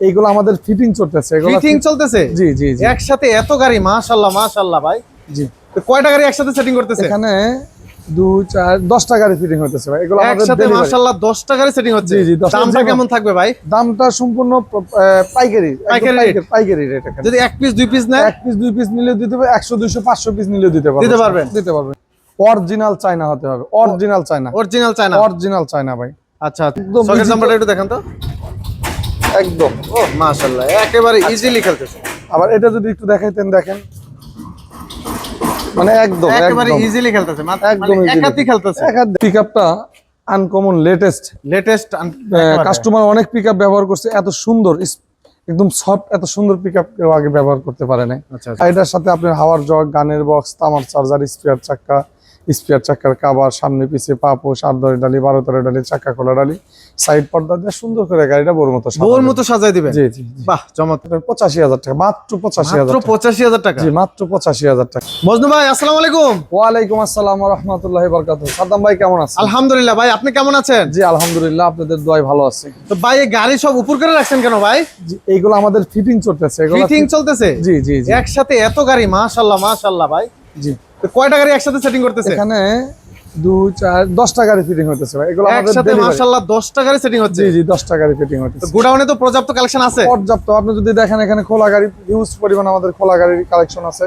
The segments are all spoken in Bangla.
এইগুলো আমাদের ফিটিং চলতেছে ফিটিং চলতেছে? জি জি জি। একসাথে এত গাড়ি মাশাআল্লাহ মাশাআল্লাহ ভাই। জি। তো কয়টা গাড়ি একসাথে সেটিং করতেছে? এখানে দুই চার দশটা গাড়ি ফিটিং হইতেছে ভাই। এগুলো আমাদের একসাথে মাশাআল্লাহ 10টা গাড়ি সেটিং হচ্ছে। জি, জি, দামটা কেমন থাকবে ভাই? দামটা সম্পূর্ণ পাইকারি। পাইকারি পাইকারি- রেট এখানে। যদি এক পিস দুই পিস নেয়? এক পিস দুই পিস নিলেও দিতে হবে একশো দুইশো পাঁচশো পিস নিলেও দিতে পারবেন দিতে পারবেন? দিতে পারবেন। অরিজিনাল চায়না হতে হবে। Original China original China original China ভাই। আচ্ছা একদম সকেট নাম্বারটা একটু দেখান তো। একদম। ও মাশাআল্লাহ একেবারে ইজিলি খেলতেছে। আবার এটা যদি একটু দেখাইতেন দেখেন। মানে একদম একেবারে ইজিলি খেলতেছে মাত্র একদম মানে easily। একাতি পিকআপটা আনকমন লেটেস্ট লেটেস্ট কাস্টমার অনেক পিকআপ ব্যবহার করছে এত সুন্দর একদম সফট এত সুন্দর পিকআপ কেউ আগে ব্যবহার করতে পারে না আচ্ছা এটার সাথে আপনার হাওয়ার জগ গানের বক্স তামার চার্জার স্পেয়ার চাক্কা স্পেয়ার চাক্কার কাবার সামনে পিছে পাপো সাত দরে ডালি বারো দরে ডালি চাক্কা খোলা ডালি সাইড পর্দা দিয়ে সুন্দর করে গাড়িটা বড় মতো বোর মতো সাজাই দিবেন? জি জি। বাহ চমৎকার। পঁচাশি হাজার টাকা মাত্র পঁচাশি হাজার পঁচাশি হাজার টাকা? জি মাত্র পঁচাশি হাজার টাকা। মজনু ভাই আসসালামু আলাইকুম। ওয়ালাইকুম আসসালাম রহমতুল্লাহ বরকাত সাদ্দাম ভাই কেমন আছেন? আলহামদুলিল্লাহ ভাই আপনি কেমন আছেন? জি আলহামদুলিল্লাহ আপনাদের দোয়াই ভালো আছে। তো ভাই এই গাড়ি সব উপর করে রাখছেন কেন ভাই? এইগুলো আমাদের ফিটিং চলতেছে এগুলো ফিটিং চলতেছে? জি জি জি। একসাথে এত গাড়ি মাশাআল্লাহ মাশাআল্লাহ ভাই। জি। কয়টা গাড়ি একসাথে সেটিং করতেছে? এখানে দু চার দশটা গাড়ি ফিটিং ভাই। এগুলো আমাদের একসাথে delivery। মাশাআল্লাহ 10টা গাড়ি সেটিং হচ্ছে? জি জি দশটা গাড়ি ফিটিং গোডাউনে তো পর্যাপ্ত কালেকশন আছে? পর্যাপ্ত। আপনি যদি দেখেন এখানে খোলা গাড়ি হিউজ পরিমাণ আমাদের খোলা গাড়ির কালেকশন আছে।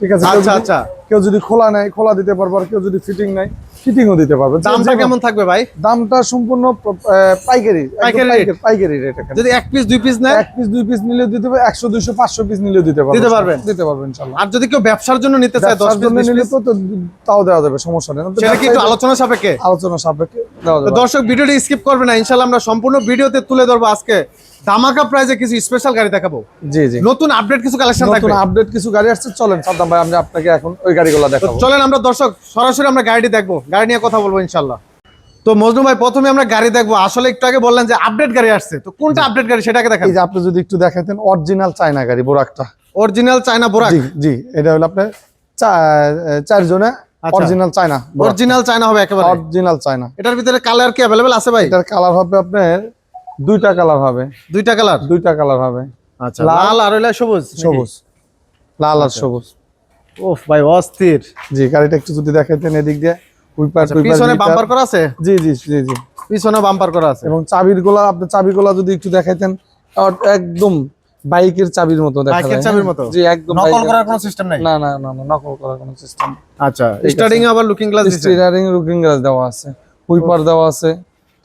ঠিক আছে? আচ্ছা আচ্ছা। কেউ যদি খোলা নেয় খোলা দিতে পারবে আর কেউ যদি ফিটিং নেয় ফিটিংও দিতে পারবে। দামটা কেমন থাকবে ভাই? দামটা সম্পূর্ণ পাইকারি পাইকারি রেট যদি এক পিস দুই পিস নেয়? এক পিস দুই পিস নিলেও দিতে হবে একশো দুইশো পাঁচশো পিস নিলেও দিতে পারবে। দিতে পারবেন? দিতে পারবেন ইনশাল্লাহ। আর যদি কেউ ব্যবসার জন্য নিতে চায় 10 ব্যবসার পিস জন্য নিলে তো তাও দেওয়া যাবে সমস্যা নেই। সেটা কি একটু আলোচনা সাপেক্ষে? আলোচনা সাপেক্ষে দেওয়া যাবে। দর্শক ভিডিওটি স্কিপ করবে না ইনশাআল্লাহ আমরা সম্পূর্ণ ভিডিওতে তুলে ধরবো আজকে। ধামাকা প্রাইজে কিছু স্পেশাল গাড়ি দেখাবো। জি জি। নতুন আপডেট কিছু কালেকশন নতুন থাকবে? আপডেট কিছু গাড়ি আসছে চলেন সাদ্দাম ভাই আমি আপনাকে এখন ওই গাড়িগুলো তো চলেন আমরা দর্শক সরাসরি আমরা গাড়িটি দেখব। গাড়ি নিয়ে কথা বলব ইনশাল্লাহ তো মজনু ভাই প্রথমে আমরা গাড়ি দেখব। আসলে একটু আগে বললেন যে আপডেট গাড়ি আসছে। তো কোনটা আপডেট গাড়ি সেটাকে দেখান। এই যে আপনি যদি একটু দেখাতেন অরিজিনাল চায়না গাড়ি বোরাকটা। অরিজিনাল চায়না বোরাক জি জি এটা হলো আপনার চারজনে আচ্ছা। অরিজিনাল চায়না অরিজিনাল চায়না হবে একেবারে। অরিজিনাল চায়না এটার ভিতরে কালার কি আছে ভাই? এটার কালার হবে আপনার দুইটা কালার হবে। দুইটা কালার দুইটা কালার হবে। আচ্ছা লাল- আর হইলা সবুজ সবুজ। লাল আর আচ্ছা। সবুজ। ওফ ভাই অস্থির। জি গাড়িটা একটু যদি দেখাইতেন এদিক দিয়ে। উইপার আচ্ছা, পিছনে বাম্পার করা আছে? জি জি জি জি। পিছনে বাম্পার করা আছে। এবং চাবির গোলা আপনি চাবি গোলা যদি একটু দেখাইতেন আর একদম বাইকের চাবির মতো দেখা বাইকের চাবির? মতো? জি একদম নকল করার কোনো সিস্টেম নাই? না না না না নকল করার কোনো সিস্টেম আচ্ছা ঠিক স্টার্টিং আবার লুকিং গ্লাস দিছে? স্টিয়ারিং লুকিং গ্লাস দেওয়া আছে। উইপার দেওয়া আছে।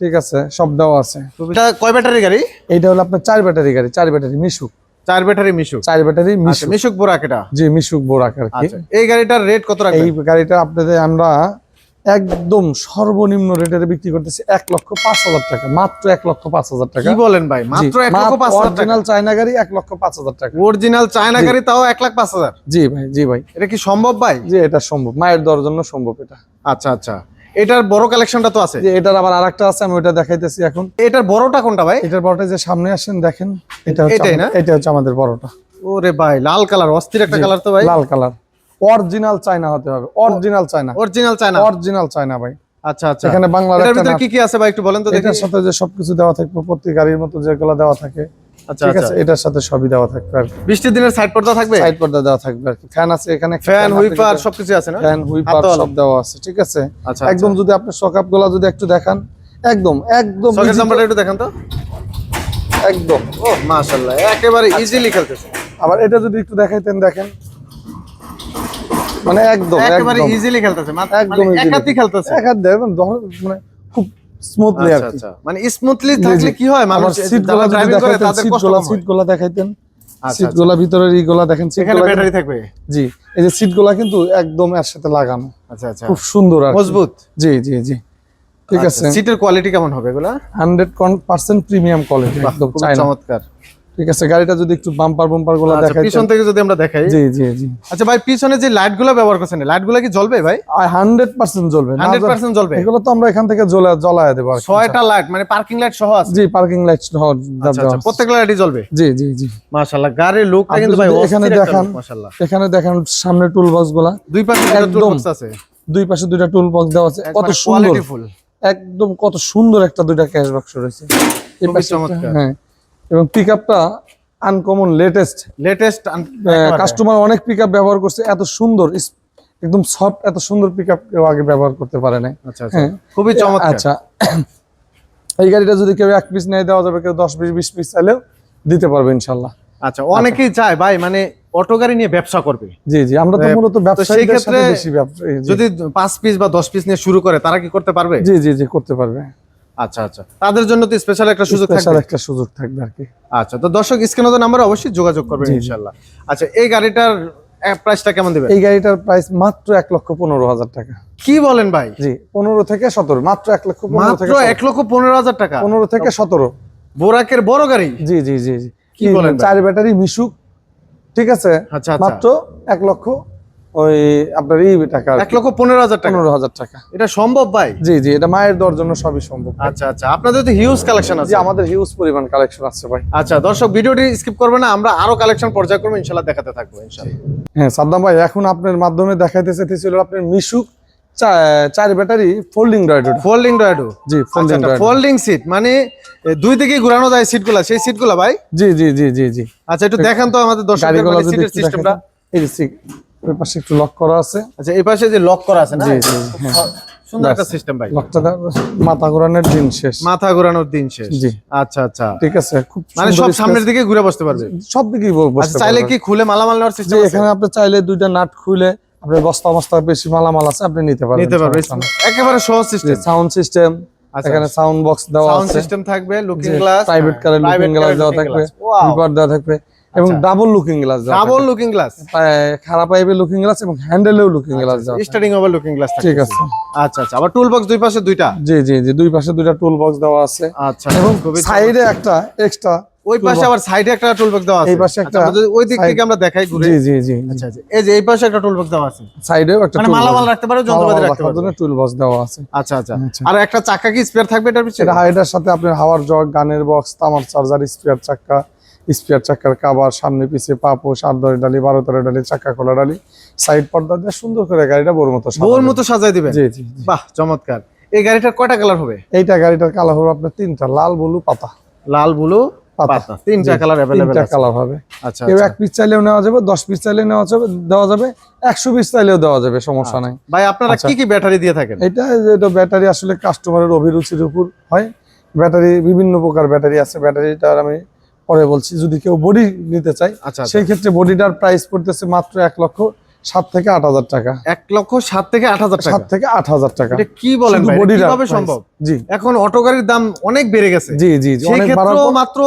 ঠিক আছে সব দেওয়া আছে। এটা কয় ব্যাটারি গাড়ি? এইটা হলো আপনার চার ব্যাটারি গাড়ি চার ব্যাটারি মিশুক। চার ব্যাটারি মিশুক। চার ব্যাটারি আচ্ছা মিশুক। মিশুক বোরাক এটা? জি মিশুক বোরাক আর কি। আচ্ছা এই গাড়িটার রেট কত এই গাড়িটা আপনাদের আমরা একদম সর্বনিম্ন রেটে বিক্রি করতেছি এক লক্ষ পাঁচ হাজার টাকা মাত্র এক লক্ষ পাঁচ হাজার টাকা। কি বলেন ভাই? মাত্র এক লক্ষ পাঁচ হাজার অরিজিনাল চায়না গাড়ি এক লক্ষ পাঁচ হাজার টাকা। অরিজিনাল চায়না গাড়ি তাও এক লাখ পাঁচ হাজার? জি ভাই জি ভাই। এটা কি সম্ভব ভাই? জি এটা সম্ভব। মায়ের দেওয়ার জন্য সম্ভব এটা। আচ্ছা আচ্ছা। এটার বড় কালেকশনটা তো আছে। যে এটার আবার আরেকটা আছে আমি ওটা দেখাইতেছি এখন। এটার বড়টা কোনটা ভাই? এটার বড়টা যে সামনে আসেন দেখেন। এটা হচ্ছে এটাই আমাদের- না? এটা হচ্ছে আমাদের বড়টা। ওরে ভাই লাল কালার অস্থির একটা কালার তো ভাই। লাল কালার। অরিজিনাল চায়না হতে হবে original China original China original China ভাই। আচ্ছা আচ্ছা। এখানে বাংলার কি কি আছে ভাই একটু বলেন তো এটার সাথে যে সবকিছু দেওয়া থাকবে প্রত্যেক গাড়ির মতো যেগুলো দেওয়া থাকে। ঠিক আচ্ছা। আছে এটার সাথে সবই দেওয়া থাকবে আর বৃষ্টির দিনের সাইড পর্দা থাকবে? সাইড পর্দা দেওয়া থাকবে আর ফ্যান আছে এখানে ফ্যান হুইপার সবকিছু আছে না? ফ্যান হুইপার সব দেওয়া আছে ঠিক আছে? আচ্ছা একদম যদি আপনি সকাপগুলা যদি একটু দেখান একদম একদম সকেট নাম্বারটা একটু দেখান তো। একদম। ও মাশাআল্লাহ একেবারে ইজিলি খেলতেছে। আবার এটা যদি একটু দেখাইতেন দেখেন। মানে একদম একেবারে ইজিলি খেলতেছে একদম মানে একাতি খেলতেছে। মানে খুব স্মুথলি আর আচ্ছা কি। আচ্ছা। মানে স্মুথলি থাকলে কি হয়? মানুষ সিট গোলা যদি ড্রাইভিং করে তাদের কষ্ট কম সিট গোলা দেখাইতেন। আচ্ছা, সিট গোলা ভিতরের এই গোলা দেখেন সিট ব্যাটারি থাকবে? জি এই যে সিটগুলা কিন্তু একদম এর সাথে লাগানো। আচ্ছা আচ্ছা। খুব সুন্দর আর মজবুত? জি জি জি। ঠিক আছে। সিটের কোয়ালিটি কেমন হবে এগুলা? হান্ড্রেড পার্সেন্ট প্রিমিয়াম কোয়ালিটি একদম চমৎকার। ঠিক আছে গাড়িটা যদি একটু বাম্পার বাম্পারগুলা আচ্ছা দেখাই পিছন থেকে যদি আমরা দেখাই। জি জি জি। আচ্ছা ভাই পিছনে যে লাইটগুলো ব্যবহার করছেন লাইটগুলো কি জ্বলবে ভাই? হান্ড্রেড পার্সেন্ট জ্বলবে। না হান্ড্রেড জ্বল- পার্সেন্ট জ্বলবে? এগুলো তো আমরা এখান থেকে জ্বলা জ্বলায় দেবো ছয়টা লাইট মানে পার্কিং লাইট সহ আছে? জি পার্কিং লাইট আচ্ছা আচ্ছা প্রত্যেকটা লাইটই জ্বলবে? জি জি জি। মাশাআল্লাহ গাড়ির লুকটা কিন্তু ভাই এখানে দেখান- মাশাআল্লাহ। এখানে দেখেন সামনে টুল বক্সগুলা। দুই পাশে একদম। টুলবক্স আছে? দুই পাশে দুইটা টুল বক্স দেওয়া আছে। কত সুন্দর। একদম কত সুন্দর একটা দুইটা ক্যাশ বাক্স রয়েছে। হ্যাঁ। এবং পিক আপটা আনকমন লেটেস্ট লেটেস্ট কাস্টমার অনেক পিক ব্যবহার করছে এত সুন্দর একদম সফট এত সুন্দর পিক কেউ আগে ব্যবহার করতে পারে নাই। আচ্ছা আচ্ছা। হ্যাঁ। খুবই চমৎকার। আচ্ছা। এই গাড়িটা যদি কেউ এক পিস নেয় দেওয়া যাবে কেউ দশ পিস বিশ পিস চাইলেও দিতে পারবে ইনশাল্লাহ। আচ্ছা অনেকেই চায় ভাই মানে অটো গাড়ি নিয়ে ব্যবসা করবে। জি জি আমরা তো মূলত ব্যবসায়ীদের ক্ষেত্রে বেশি যদি পাঁচ পিস বা দশ পিস নিয়ে শুরু করে তারা কি করতে পারবে? জি জি জি করতে পারবে। আচ্ছা আচ্ছা। তাদের জন্য তো স্পেশাল একটা সুযোগ স্পেশাল একটা সুযোগ থাকবে আর কি। আচ্ছা তো দর্শক স্ক্রিনে নাম্বার অবশ্যই যোগাযোগ করবেন জি। আচ্ছা এই গাড়িটার প্রাইসটা কেমন দিবেন? এই গাড়িটার প্রাইস মাত্র এক লক্ষ পনেরো হাজার টাকা। কি বলেন ভাই? জি পনেরো থেকে সতেরো মাত্র এক লক্ষ মাত্র এক লক্ষ পনেরো হাজার টাকা? পনেরো থেকে সতেরো। বোরাকের বড় গাড়ি? জি জি জি জি। কি বলেন চার ব্যাটারি মিশুক ঠিক আছে? আচ্ছা আচ্ছা। মাত্র এক লক্ষ ওই আপনার টাকা এক লক্ষ পনেরো হাজার টাকা। পনেরো হাজার টাকা। এটা সম্ভব ভাই? জি জি এটা মায়ের দেওয়ার জন্য সবই সম্ভব আচ্ছা আচ্ছা। আপনাদের তো হিউজ কালেকশন আছে। আমাদের হিউজ পরিমাণ কালেকশন আছে ভাই। আচ্ছা দর্শক ভিডিওটি স্কিপ করবে না আমরা আরও কালেকশন পর্যায় করব ইনশাল্লাহ দেখাতে থাকব ইনশাল্লাহ হ্যাঁ সাদ্দাম ভাই এখন আপনার মাধ্যমে দেখাইতে চাইতেছিল আপনার মিশুক চার ব্যাটারি ফোল্ডিং ড্রয়েড ফোল্ডিং ডয়াডো জি ফোল্ডিং ফোল্ডিং সিট মানে দুই দিকে ঘুরানো যায় সিটগুলা সেই সিটগুলা ভাই? জি জি জি জি জি। আচ্ছা একটু দেখান তো আমাদের দর্শকদের গাড়িগুলো মানে সিটের সিস্টেমটা এই সিট ওই পাশে একটু লক করা আছে। আচ্ছা এই পাশে যে লক করা আছে না? জি, জি, হ্যাঁ। সুন্দর একটা সিস্টেম ভাই। লকটা মাথা ঘোরানোর দিন শেষ। মাথা ঘোরানোর দিন শেষ। জি। আচ্ছা আচ্ছা। ঠিক আছে খুব মানে সব সামনের দিকে ঘুরে বসতে পারবে? সব দিকেই আচ্ছা চাইলে কি খুলে মালামাল নেওয়ার সিস্টেম আছে? এখানে আপনি চাইলে দুইটা নাট খুলে আপনি বস্তা বস্তা বেশি মালামাল আছে আপনি নিতে পারবেন। নিতে পারবে একেবারে সহজ সিস্টেম সাউন্ড সিস্টেম এখানে সাউন্ড বক্স দেওয়া সাউন্ড সিস্টেম থাকবে looking glass private colour looking glass দেওয়া থাকবে দেওয়া থাকবে। এবং। Double looking glass double looking glass. খারাপ পাইবে লুকিং গ্লাস এবং হ্যান্ডেলেও looking glass starting over looking glass ঠিক আছে। আচ্ছা আচ্ছা আবার টুল বক্স দুই পাশে দুইটা? জি জি জি দুই পাশে দুইটা টুল বক্স দেওয়া আছে। আচ্ছা এবং সাইডে একটা এক্সট্রা ওই পাশে আবার সাইডে একটা টুল বক্স দেওয়া আছে। এই পাশে একটা আচ্ছা, ওই দিক থেকে আমরা দেখাই ঘুরে। জি জি জি আচ্ছা আচ্ছা এই যে এই পাশে একটা টুল বক্স দেওয়া আছে। সাইডেও একটা মানে মালামাল রাখতে পারো যন্ত্রপাতি রাখতে পারো। জন্য টুল বক্স দেওয়া আছে। আচ্ছা আচ্ছা। আচ্ছা। আর একটা চাকা কি স্পেয়ার থাকবে এটার পিছনে? এটা হাইডার সাথে আপনার হাওয়ার জগ গানের বক্স তামার চার্জার স্পিয়ার চাক্কা স্পিয়ার চাক্কার কাবার সামনে পিছে পাপো সাত দশ ডালি বারো তেরো ডালি চাকা খোলা ডালি সাইড পর্দা দিয়ে সুন্দর করে গাড়িটা বোর মতো। বোর মতো সাজাই দিবে জি জি। বাহ চমৎকার। এই গাড়িটার কয়টা কালার হবে? এইটা গাড়িটার কালার হবে আপনার তিনটা লাল ব্লু পাতা। লাল ব্লু পাতা। তিনটা কালার তিনটা কালার হবে। আচ্ছা কেউ আচ্ছা। এক পিস চাইলেও নেওয়া যাবে দশ পিস চাইলেও নেওয়া যাবে দেওয়া যাবে একশো পিস চাইলেও দেওয়া যাবে সমস্যা নাই। ভাই আপনারা আচ্ছা। কি কি ব্যাটারি দিয়ে থাকেন? এটা এটা ব্যাটারি আসলে কাস্টমারের অভিরুচির উপর হয়। ব্যাটারি বিভিন্ন প্রকার ব্যাটারি আছে। ব্যাটারিটার আমি পরে বলছি যদি কেউ বডি নিতে চায় আচ্ছা আচ্ছা। সেই ক্ষেত্রে বডিটার প্রাইস পড়তেছে মাত্র এক লক্ষ সাত থেকে আট হাজার টাকা। এক লক্ষ সাত থেকে আট হাজার সাত থেকে আট হাজার টাকা। কি বলেন কীভাবে সম্ভব? জি। এখন অটো গাড়ির দাম অনেক বেড়ে গেছে। জি জি মাত্র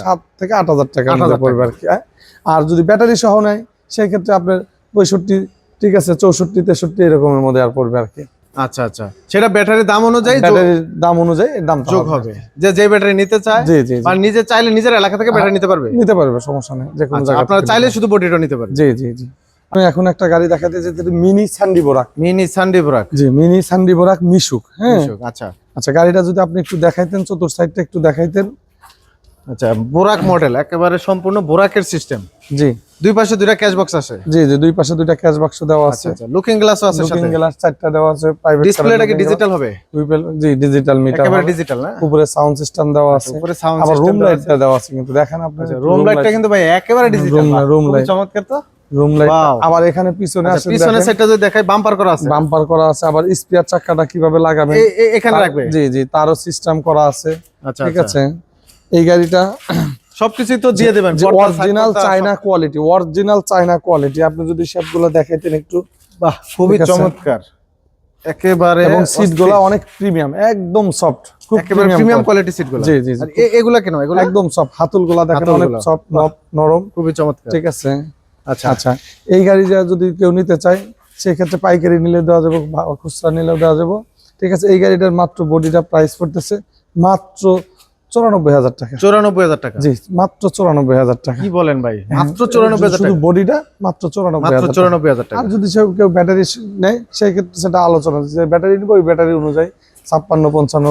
সাত থেকে আট হাজার টাকা পড়বে আর কি হ্যাঁ? আর যদি ব্যাটারি সহ নেয় সেই ক্ষেত্রে আপনার পঁয়ষট্টি ঠিক আছে চৌষট্টি তেষট্টি এরকমের মধ্যে আর পড়বে আর কি। আচ্ছা আচ্ছা। সেটা ব্যাটারির দাম অনুযায়ী ব্যাটারির দাম অনুযায়ী দাম যোগ হবে। যে যে ব্যাটারি নিতে চায় জি জি। বা নিজে চাইলে নিজের এলাকা থেকে ব্যাটারি নিতে পারবে? নিতে পারবে সমস্যা নেই যে কোনো আচ্ছা, জায়গা আপনারা চাইলে শুধু বডিটা নিতে পারবে। জি জি জি। আমি এখন একটা গাড়ি দেখাতে চাই মিনি স্যান্ডি বোরাক মিনি সানডে ব্রাক জি মিনি স্যান্ডি বোরাক মিশুক হ্যাঁ। আচ্ছা। আচ্ছা গাড়িটা যদি আপনি একটু দেখাইতেন চতুর সাইডটা একটু দেখাইতেন। আচ্ছা বোরাক মডেল একেবারে সম্পূর্ণ বোরাকের সিস্টেম জি। দুই পাশে দুইটা ক্যাশ বক্স আছে? জি জি দুই পাশে দুইটা ক্যাশ বাক্স দেওয়া আচ্ছা আছে। আচ্ছা। লুকিং গ্লাসও আছে লুকিং গ্লাস চারটা দেওয়া আছে প্রাইভেট ডিসপ্লেটা কি ডিজিটাল হবে? জি ডিজিটাল মিটার একেবারে ডিজিটাল না? উপরে সাউন্ড সিস্টেম দেওয়া আছে। উপরে সাউন্ড আবার রুম সিস্টেম লাইটটা দেওয়া আছে কিন্তু দেখেন আপনি রুম লাইটটা কিন্তু ভাই একেবারে ডিজিটাল room light। চমৎকার তো। রুম লাইট আবার এখানে পিছনে আচ্ছা, আছে পিছনের সাইডটা যদি দেখাই বাম্পার করা আছে। বাম্পার করা আছে আবার স্পিয়ার চাকাটা কীভাবে লাগাবেন? এ- এখানে রাখবে। জি জি তারও সিস্টেম করা আছে। আচ্ছা ঠিক আচ্ছা। আছে? এই গাড়িটা সবকিছুই তো দিয়ে দেবেন original China quality original China quality আপনি যদি শেপগুলো দেখাইতেন একটু। বাহ খুবই চমৎকার। একেবারে এবং সিটগুলো অনেক প্রিমিয়াম একদম সফট খুব একেবারে প্রিমিয়াম কোয়ালিটি সিটগুলো জি জি এগুলা কেন? এগুলো? একদম সফট হাতুলগুলা দেখেন অনেক সফট নরম। খুবই চমৎকার। ঠিক আছে? আচ্ছা। আচ্ছা এই গাড়িটা যদি কেউ নিতে চায় সেক্ষেত্রে পাইকারি নিলে দেওয়া যাবে খুচরা নিলেও দেওয়া যাবে। ঠিক আছে এই গাড়িটার মাত্র বডিটা প্রাইস পড়তেছে মাত্র চুরানব্বই হাজার টাকা। চৌরানব্বই হাজার টাকা? জি মাত্র চুরানব্বই হাজার টাকা। কি বলেন ভাই? মাত্র চৌরানব্বই হাজার শুধু বডিটা মাত্র চুরানব্বই মাত্র চৌরানব্বই হাজার টাকা। আর যদি সে কেউ ব্যাটারি নেয় সেই ক্ষেত্রে সেটা আলোচনা। যে ব্যাটারি নিবো ওই ব্যাটারি অনুযায়ী ছাপ্পান্ন পঞ্চান্ন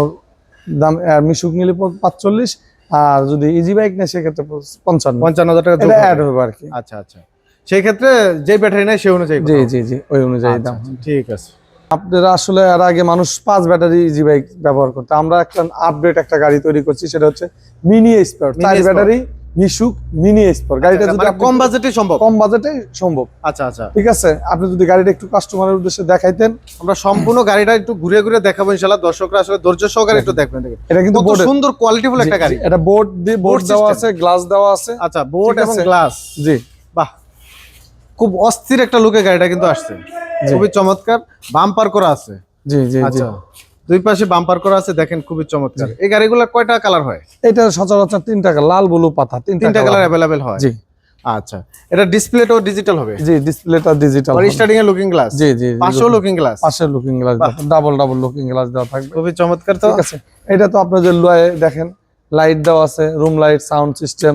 দাম আর মিশুক নিলে পাঁচচল্লিশ আর যদি ইজি বাইক নেয় সেক্ষেত্রে পঞ্চান্ন। পঞ্চান্ন হাজার টাকা অ্যাড হবে। আর কি। আচ্ছা আচ্ছা। সেই ক্ষেত্রে যে ব্যাটারি নেয় সেই অনুযায়ী জি জি জি ওই অনুযায়ী আচ্ছা, দাম। আচ্ছা, ঠিক আছে। আপনারা আসলে এর আগে মানুষ পাঁচ ব্যাটারি ইজি বাইক ব্যবহার করতে। আমরা একটা আপডেট একটা গাড়ি তৈরি করছি সেটা হচ্ছে মিনি স্পোর্ট চার ব্যাটারি মিশুক মিনি স্পোর্ট গাড়িটা যদি মানে কম বাজেটে সম্ভব? কম বাজেটে সম্ভব। আচ্ছা আচ্ছা। ঠিক আছে? আপনি যদি গাড়িটা একটু কাস্টমারের উদ্দেশ্যে দেখাইতেন। আমরা সম্পূর্ণ গাড়িটা একটু ঘুরে ঘুরে দেখাবো ইনশাল্লাহ দর্শকরা আসলে ধৈর্য সহকারে একটু দেখবেন এটা কিন্তু কত সুন্দর কোয়ালিটিফুল একটা গাড়ি। এটা বোর্ড দিয়ে বোর্ড দেওয়া আছে গ্লাস দেওয়া আছে। আচ্ছা বোর্ড এবং। গ্লাস জি। বাহ। খুব অস্থির একটা লুকে গাড়িটা কিন্তু আসছে। খুবই চমৎকার। বাম্পার করা আছে। জি জি আচ্ছা। দুই পাশে বাম্পার করা আছে দেখেন খুবই চমৎকার। এই গাড়িগুলোর কয়টা কালার হয়? এটা সচরাচর তিনটা টাকা লাল ব্লু পাতা তিনটা কালার কালার অ্যাভেলেবেল হয়। জি। আচ্ছা। এটা ডিসপ্লেটাও ডিজিটাল হবে? জি ডিসপ্লেটা ডিজিটাল আর স্টার্টিং এ লুকিং গ্লাস জি জি পাশেও লুকিং গ্লাস পাশে looking glass double double looking glass দেওয়া থাকবে। খুবই চমৎকার তো। ঠিক আছে। এটা তো আপনাদের লয়ে দেখেন লাইট দেওয়া আছে রুম লাইট সাউন্ড সিস্টেম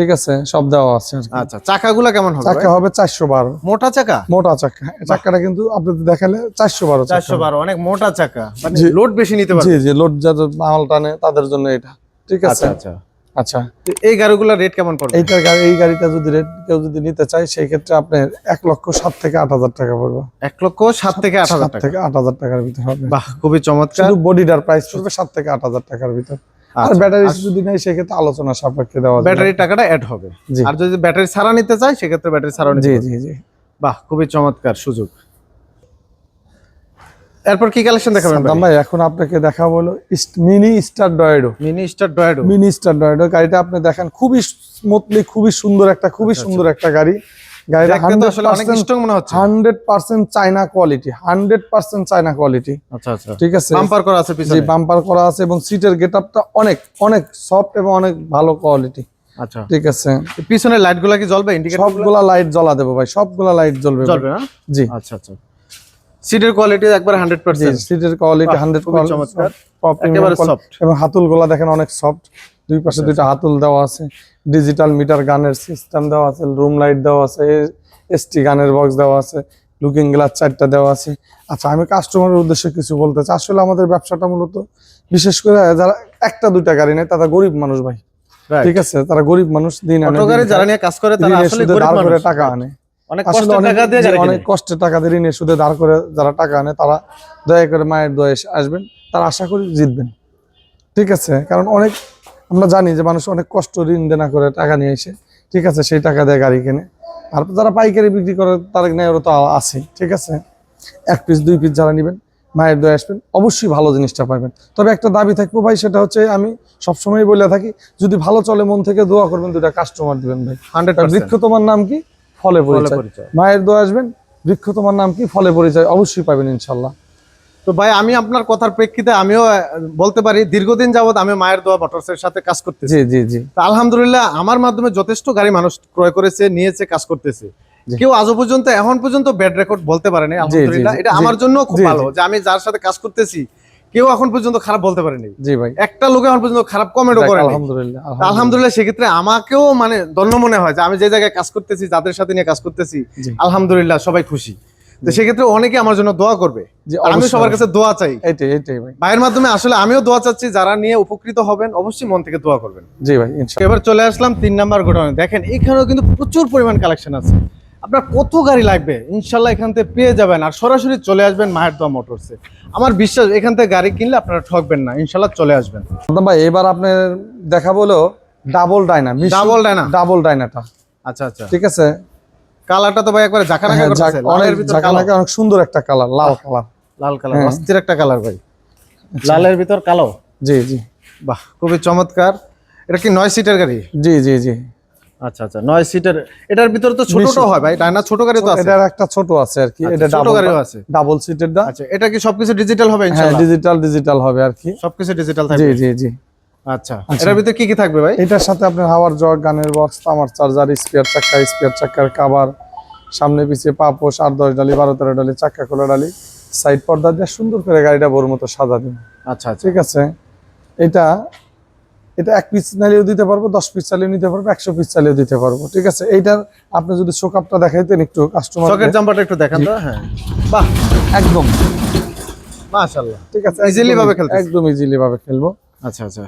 ঠিক আছে সব দেওয়া আছে আচ্ছা চাকাগুলো কেমন হবে চাকা হবে চারশো বারো। মোটা চাকা? মোটা চাকা চাকাটা কিন্তু আপনাদের দেখালে চারশো বারো চাকা। চারশো বারো অনেক মোটা চাকা। মানে লোড বেশি নিতে পারবে? জি জি লোড যাদের মাল টানে তাদের জন্য এটা। ঠিক আছে? আচ্ছা আচ্ছা। আচ্ছা। এই গাড়িগুলোর রেট কেমন পড়বে? এইটা গাড়ি এই গাড়িটা যদি রেট কেউ যদি নিতে চায় সেই ক্ষেত্রে আপনার এক লক্ষ সাত থেকে আট হাজার টাকা পড়বে। এক লক্ষ সাত থেকে আট হাজার টাকা থেকে আট হাজার টাকার ভিতর হবে। বাহ খুবই চমৎকার। শুধু বডিটার প্রাইস পড়বে সাত থেকে আট হাজার টাকার ভিতর। আর আচ্ছা, ব্যাটারি যদি নেই সেক্ষেত্রে আলোচনা সাপেক্ষে দেওয়া যাবে। ব্যাটারির টাকাটা অ্যাড হবে। আর যদি ব্যাটারি ছাড়া নিতে চায় সেক্ষেত্রে ব্যাটারি নিতে জি জি জি। বাহ খুবই চমৎকার সুযোগ। এরপর কি কালেকশন দেখাবেন ভাই? এখন আপনাকে দেখাবো হলো মিনি স্টার ডয়েডো। মিনি স্টার ডয়েডো। মিনি স্টার ডয়েডো গাড়িটা আপনি দেখেন খুবই স্মুথলি খুবই সুন্দর একটা খুবই সুন্দর একটা গাড়ি। গাড়িটা আসলে অনেক স্ট্রং মনে হচ্ছে। কোয়ালিটি চাইনা কোয়ালিটি আচ্ছা আচ্ছা। ঠিক আছে? বাম্পার করা আছে জি পিছনে বাম্পার করা আছে এবং সিটের গেট অনেক অনেক সফট এবং অনেক ভালো কোয়ালিটি আচ্ছা। ঠিক আছে? পিছনে লাইটগুলা কি জ্বলবে? ইন্ডিকেটর সবগুলা লাইট জ্বলা দেবো ভাই সবগুলা লাইট জ্বলবে জ্বলবে না? জি। আচ্ছা আচ্ছা। সিটের কোয়ালিটি একবার সিটের কোয়ালিটি চমৎকার। একেবারে এবং হাতুল গোলা দেখেন অনেক সফট দুই পাশে দুইটা হাতুল দেওয়া আছে ডিজিটাল মিটার গানের সিস্টেম দেওয়া আছে রুম লাইট দেওয়া আছে এসটি গানের বক্স দেওয়া আছে লুকিং গ্লাস চারটা দেওয়া আছে। আচ্ছা আমি কাস্টমারের উদ্দেশ্যে কিছু বলতে চাই। আসলে আমাদের ব্যবসাটা মূলত বিশেষ করে যারা একটা দুইটা গাড়ি নেয় তারা গরিব মানুষ ভাই। ঠিক আছে? তারা গরিব মানুষ দিন যারা নিয়ে কাজ করে তারা আসলে গরিব করে মানুষ। টাকা আনে। অনেক কষ্টের টাকা দিয়ে সুদে ধার করে যারা টাকা আনে তারা দয়া করে মায়ের দয়ে আসবেন তারা আশা করি জিতবেন। ঠিক আছে? কারণ অনেক আমরা জানি যে মানুষ অনেক কষ্ট ঋণ দেনা করে টাকা নিয়ে এসে ঠিক আছে সেই টাকা দেয় গাড়ি কেনে। আর যারা পাইকারি বিক্রি করে তার নেয় তো আছে। ঠিক আছে? এক পিস দুই পিস যারা নেবেন মায়ের দয়ে আসবেন অবশ্যই ভালো জিনিসটা পাবেন। তবে একটা দাবি থাকব ভাই সেটা হচ্ছে আমি সবসময় বলে থাকি যদি ভালো চলে মন থেকে দোয়া করবেন দুটা কাস্টমার দিবেন ভাই। 100% বৃক্ষ তোমার নাম কি? ফলে পরিচয়। মায়ের দোয়া আসবেন বৃক্ষ তোমার নাম কি? ফলে পরিচয়। অবশ্যই পাবেন ইনশাল্লাহ। তো ভাই আমি আপনার কথার প্রেক্ষিতে আমিও বলতে পারি দীর্ঘদিন যাবত আমি মায়ের দোয়া মোটরসের সাথে কাজ করতেছি। জি জি আলহামদুলিল্লাহ আমার মাধ্যমে যথেষ্ট গাড়ি মানুষ ক্রয় করেছে নিয়েছে কাজ করতেছে। কেউ আজও পর্যন্ত এখন পর্যন্ত ব্যাড রেকর্ড বলতে পারেনি আলহামদুলিল্লাহ। এটা আমার জন্য খুব ভালো যে আমি যার সাথে কাজ করতেছি কেউ এখন পর্যন্ত খারাপ বলতে পারেনি জি ভাই। একটা লোক এখন পর্যন্ত খারাপ কমেন্টও করে আলহামদুলিল্লাহ আলহামদুলিল্লাহ। সেক্ষেত্রে আমাকেও মানে ধন্য মনে হয় যে আমি যে জায়গায় কাজ করতেছি যাদের সাথে নিয়ে কাজ করতেছি আলহামদুলিল্লাহ সবাই খুশি। তো সেক্ষেত্রে অনেকে আমার জন্য দোয়া করবে। জি, আমি সবার কাছে দোয়া চাই। এইটাই এইটাই ভাই। ভাইয়ের মাধ্যমে আসলে আমিও দোয়া চাচ্ছি যারা নিয়ে উপকৃত হবেন অবশ্যই মন থেকে দোয়া করবেন। জি ভাই এবার চলে আসলাম তিন নাম্বার ঘটনা দেখেন এখানেও কিন্তু প্রচুর পরিমাণ কালেকশন আছে। আপনার কত গাড়ি লাগবে? ইনশাল্লাহ এখান থেকে পেয়ে যাবেন আর সরাসরি চলে আসবেন মায়ের দোয়া মোটরসে আমার বিশ্বাস এখান থেকে গাড়ি কিনলে আপনারা ঠকবেন না। ইনশাল্লাহ চলে আসবেন। ভাই এবার আপনার দেখা বলো double Dyna double dyna? Double ডাইনাটা আচ্ছা আচ্ছা। ঠিক আছে? কালারটা তো ভাই একবারে জাকানাকা হ্যাঁ, করতেছে। লালের ভিতর ঝাঁকানাকা অনেক সুন্দর একটা কালার লাল কালার। লাল কালার হ্যাঁ। অস্থির একটা কালার ভাই। লালের ভিতর কালো? জি জি। বাহ খুবই চমৎকার। এটা কি নয় সিটের গাড়ি? জি জি জি। আচ্ছা আচ্ছা নয় সিটের। এটার ভিতরে তো ছোটটাও হয় ভাই ডাইনা ছোট গাড়ি তো আছে। এটার একটা ছোট আছে আর কি। আচ্ছা, এটা ছোট গাড়িও আছে। ডাবল সিটের দা। আচ্ছা এটা কি সবকিছু ডিজিটাল হবে হ্যাঁ ইনশাআল্লাহ ডিজিটাল ডিজিটাল হবে আর কি। সবকিছু ডিজিটাল থাকবে। জি জি জি। আচ্ছা। এটার ভিতরে কি কি থাকবে ভাই? এটার সাথে আপনার হাওয়ার জগ গানের বক্স তামার চার্জার স্পেয়ার চাক্কা স্পেয়ার চাক্কার কাবার সামনে পিছিয়ে পাপোশ আট দশ ডালি বারো তেরো ডালি চাক্কা খোলা ডালি সাইড পর্দা দিয়ে সুন্দর করে গাড়িটা বড় মতো সাজা দিন। আচ্ছা আচ্ছা। ঠিক আছে? এটা এটা এক পিস চালিয়েও দিতে পারব দশ পিস চালিয়ে নিতে পারব একশো পিস চালিয়েও দিতে পারব। ঠিক আছে? এইটার আপনি যদি শোকাপটা দেখাইতেন একটু কাস্টমার সকেট জাম্পারটা একটু দেখান তো হ্যাঁ। বাহ। একদম। মাশাআল্লাহ। ঠিক আছে? একদম- ভাবে খেলতেছে। একদম ইজিলি ভাবে খেলব। আচ্ছা আচ্ছা।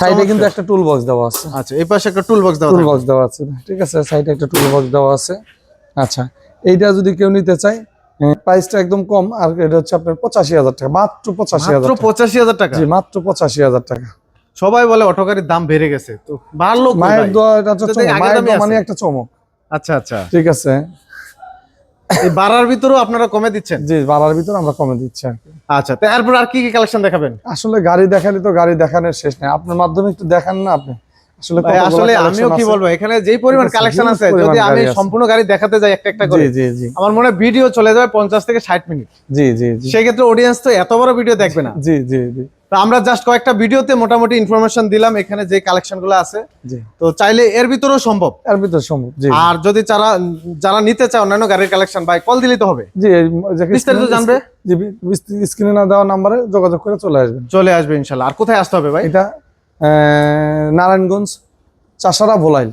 সাইডে কিন্তু একটা টুল বক্স দেওয়া আছে। আচ্ছা এই পাশে একটা টুল বক্স দেওয়া টুল বক্স দেওয়া আছে। ঠিক আছে সাইডে একটা টুল বক্স দেওয়া আছে। আচ্ছা এইটা যদি কেউ নিতে চায় প্রাইসটা একদম কম আর এটা হচ্ছে আপনার পঁচাশি হাজার টাকা মাত্র পঁচাশি হাজার পঁচাশি হাজার টাকা? জি মাত্র পঁচাশি হাজার টাকা। সবাই বলে অটো গাড়ির দাম বেড়ে গেছে তো বাড়লো মায়ের দোয়া এটা। মানে একটা চমক। আচ্ছা আচ্ছা। ঠিক আছে। বাড়ার ভিতরেও আপনারা কমে দিচ্ছেন? জি বাড়ার ভিতরে আমরা কমে দিচ্ছি আর কি। আচ্ছা তো এরপর আর কি কি কালেকশন দেখাবেন? আসলে গাড়ি দেখালে তো গাড়ি দেখানোর শেষ নেই। আপনার মাধ্যমে একটু দেখান না আপনি। আসলে আসলে আমিও কি বলব এখানে যেই পরিমাণ কালেকশন আছে যদি আমি সম্পূর্ণ গাড়ি দেখাতে যাই একটা একটা করে জি জি আমার মনে হয় ভিডিও চলে যাবে পঞ্চাশ থেকে ষাট মিনিট। জি জি জি। সেক্ষেত্রে অডিয়েন্স তো এত বড় ভিডিও দেখবে না। জি জি জি। তো আমরা জাস্ট কয়েকটা ভিডিওতে মোটামুটি ইনফরমেশন দিলাম এখানে যে কালেকশনগুলো আছে তো চাইলে এর ভিতরেও সম্ভব। এর ভিতরে সম্ভব আর যদি যারা যারা নিতে চায় অন্যান্য গাড়ির কালেকশন ভাই কল দিলেই তো হবে। জি বিস্তারিত জানবে? জি স্ক্রিনে না দেওয়া নাম্বারে যোগাযোগ করে চলে আসবেন। চলে আসবে ইনশাল্লাহ। আর কোথায় আসতে হবে ভাই? এটা নারায়ণগঞ্জ চাষারা ভোলাইল।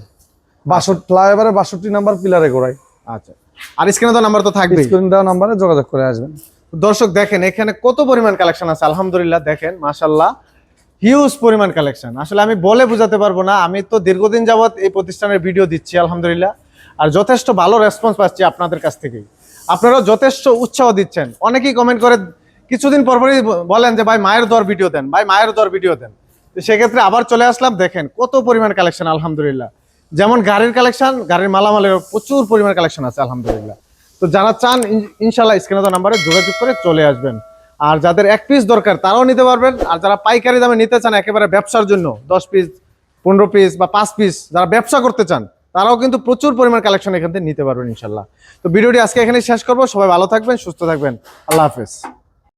বাষট্টি ফ্লাইওভারে বাষট্টি নাম্বার পিলারে গোড়াই আচ্ছা। আর স্ক্রিনে দেওয়া নাম্বার তো থাকবেই। স্ক্রিন দেওয়া নাম্বারে যোগাযোগ করে আসবেন। দর্শক, দেখেন, এখানে কত পরিমাণ কালেকশন আছে? আলহামদুলিল্লাহ, দেখেন মাশাল্লাহ হিউজ পরিমাণ কালেকশন আসলে আমি বলে বোঝাতে পারব না, আমি তো দীর্ঘদিন যাবত এই প্রতিষ্ঠানের ভিডিও দিচ্ছি, আলহামদুলিল্লাহ, আর যথেষ্ট ভালো রেসপন্স পাচ্ছি আপনাদের কাছ থেকেই। আপনারাও যথেষ্ট উৎসাহ দিচ্ছেন। অনেকেই কমেন্ট করে, কিছুদিন পরপরই বলেন যে, ভাই, মায়ের দর ভিডিও দেন, ভাই, মায়ের দর ভিডিও দেন। তো সেক্ষেত্রে আবার চলে আসলাম, দেখেন, কত পরিমাণ কালেকশন আলহামদুলিল্লাহ। যেমন গাড়ির কালেকশন গাড়ির মালামালের প্রচুর পরিমাণ কালেকশন আছে, আলহামদুলিল্লাহ। তো যারা চান ইনশাল্লাহ স্ক্রিনে তো নাম্বারে যোগাযোগ করে চলে আসবেন। আর যাদের এক পিস দরকার, তারাও নিতে পারবেন। আর যারা পাইকারি দামে নিতে চান, একেবারে ব্যবসার জন্য, দশ পিস পনেরো পিস বা পাঁচ পিস যারা ব্যবসা করতে চান, তারাও কিন্তু প্রচুর পরিমাণ কালেকশন এখান থেকে নিতে পারবেন ইনশাল্লাহ তো ভিডিওটি আজকে এখানে শেষ করব। সবাই ভালো থাকবেন, সুস্থ থাকবেন। আল্লাহ হাফেজ।